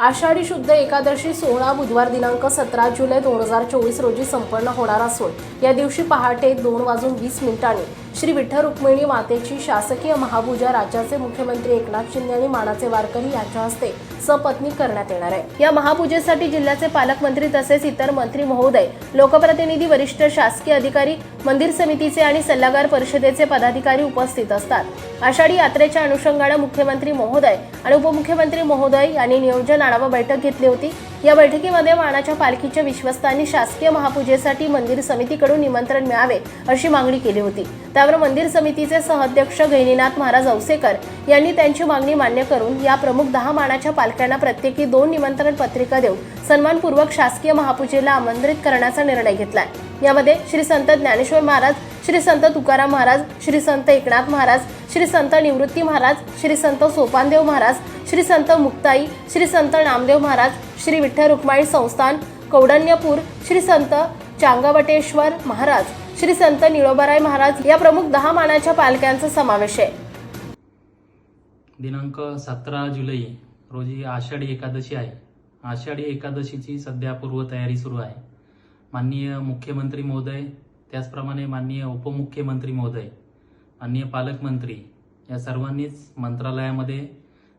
आषाढी शुद्ध एकादशी सोहळा बुधवार दिनांक सतरा जुलै दोन हजार चोवीस रोजी संपन्न होणार असून या दिवशी पहाटे दोन वाजून वीस मिनिटांनी श्री विठ्ठल रुक्मिणी मातेची शासकीय महापूजा राज्याचे मुख्यमंत्री एकनाथ शिंदे आणि मानाचे वारकरी यांच्या हस्ते सपत्नी करण्यात येणार आहे. या महापूजेसाठी जिल्ह्याचे पालकमंत्री तसेच इतर मंत्री महोदय लोकप्रतिनिधी वरिष्ठ शासकीय अधिकारी मंदिर समितीचे आणि सल्लागार परिषदेचे पदाधिकारी उपस्थित असतात. आषाढी यात्रेच्या अनुषंगानं मुख्यमंत्री महोदय आणि उपमुख्यमंत्री महोदय यांनी नियोजन आढावा बैठक घेतली होती. या बैठकीमध्ये मानाच्या पालखीच्या विश्वस्तांनी शासकीय महापूजेसाठी मंदिर समितीकडून निमंत्रण मिळावे अशी मागणी केली होती. त्यावर मंदिर समितीचे सहअध्यक्ष गहिनीनाथ महाराज औसेकर यांनी त्यांची मागणी मान्य करून या प्रमुख दहा मानाच्या पालख्यांना प्रत्येकी दोन निमंत्रण पत्रिका देऊन सन्मानपूर्वक शासकीय महापूजेला आमंत्रित करण्याचा निर्णय घेतलाय. यामध्ये श्री संत ज्ञानेश्वर महाराज श्री संत तुकाराम महाराज श्री संत एकनाथ महाराज श्री संत निवृत्ती महाराज श्री संत सोपानदेव महाराज श्री संत मुक्ताई श्री संत नामदेव महाराज श्री विठ्ठल रुक्माई संस्थान कौडण्यपूर श्री संत चांगवटेश्वर महाराज श्री संत निळोबाराय महाराज या प्रमुख दहा मानाच्या पालख्यांचा समावेश आहे. दिनांक सतरा जुलै रोजी आषाढी एकादशी आहे. आषाढी एकादशीची सध्या पूर्वतयारी सुरू आहे. माननीय मुख्यमंत्री महोदय त्याचप्रमाणे माननीय उपमुख्यमंत्री महोदय माननीय पालकमंत्री या सर्वांनीच मंत्रालयामध्ये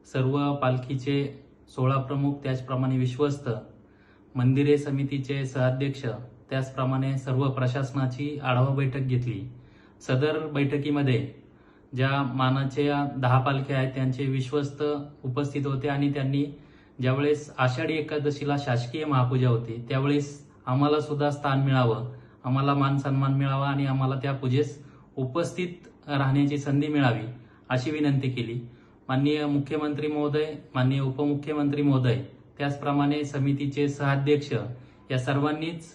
सर्व पालखीचे सोळा प्रमुख त्याचप्रमाणे विश्वस्त मंदिरे समितीचे सहाध्यक्ष त्याचप्रमाणे सर्व प्रशासनाची आढावा बैठक घेतली. सदर बैठकीमध्ये ज्या मानाच्या दहा पालख्या आहेत त्यांचे विश्वस्त उपस्थित होते आणि त्यांनी ज्यावेळेस आषाढी एकादशीला शासकीय महापूजा होती त्यावेळेस आम्हाला सुद्धा स्थान मिळावं. आम्हाला मान सन्मान मिळावा आणि आम्हाला त्या पूजेस उपस्थित राहण्याची संधी मिळावी अशी विनंती केली. माननीय मुख्यमंत्री महोदय माननीय उपमुख्यमंत्री महोदय त्याचप्रमाणे समितीचे सहाध्यक्ष या सर्वांनीच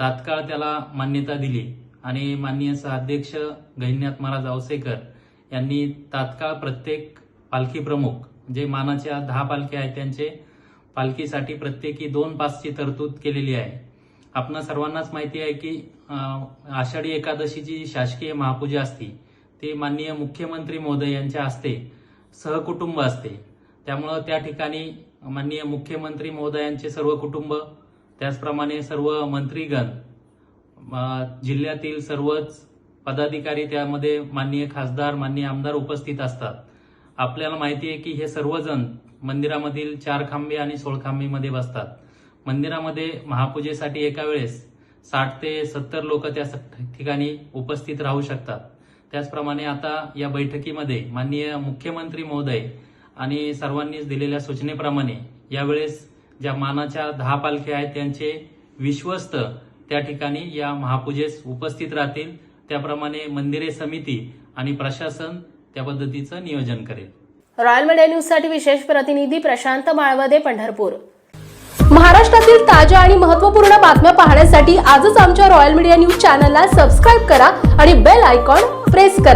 तात्काळ त्याला मान्यता दिली. आणि माननीय सहाध्यक्ष गहिनीनाथ महाराज आवसेकर यांनी तात्काळ प्रत्येक पालखी प्रमुख जे मानाच्या दहा पालख्या आहेत त्यांचे पालखीसाठी प्रत्येकी दोन पासची तरतूद केलेली आहे. आपणा सर्वांनाच माहिती आहे की आषाढी एकादशीची जी शासकीय महापूजा असती. ती माननीय मुख्यमंत्री महोदय यांच्या हस्ते सहकुटुंब असते. त्यामुळं त्या ठिकाणी माननीय मुख्यमंत्री महोदयांचे सर्व कुटुंब त्याचप्रमाणे सर्व मंत्रीगण जिल्ह्यातील सर्वच पदाधिकारी त्यामध्ये माननीय खासदार माननीय आमदार उपस्थित असतात. आपल्याला माहिती आहे की हे सर्वजण मंदिरामधील चार खांबे आणि सोळ खांबीमध्ये बसतात. मंदिरामध्ये महापूजेसाठी एका वेळेस साठ ते सत्तर लोक त्या स- ठिकाणी उपस्थित राहू शकतात. त्याचप्रमाणे आता या बैठकीमध्ये माननीय मुख्यमंत्री महोदय आणि सर्वांनीच दिलेल्या सूचनेप्रमाणे यावेळेस ज्या मानाच्या दहा पालख्या आहेत त्यांचे विश्वस्त त्या ठिकाणी या महापूजेस उपस्थित राहतील. त्याप्रमाणे मंदिरे समिती आणि प्रशासन त्या पद्धतीचं नियोजन करेल. रॉयल मीडिया न्यूजसाठी विशेष प्रतिनिधी प्रशांत माळवदे पंढरपूर. महाराष्ट्रातील ताज्या आणि महत्त्वपूर्ण बातम्या पाहण्यासाठी आजच आमच्या रॉयल मीडिया न्यूज चॅनलला सबस्क्राईब करा आणि बेल आयकॉन प्रेस करा.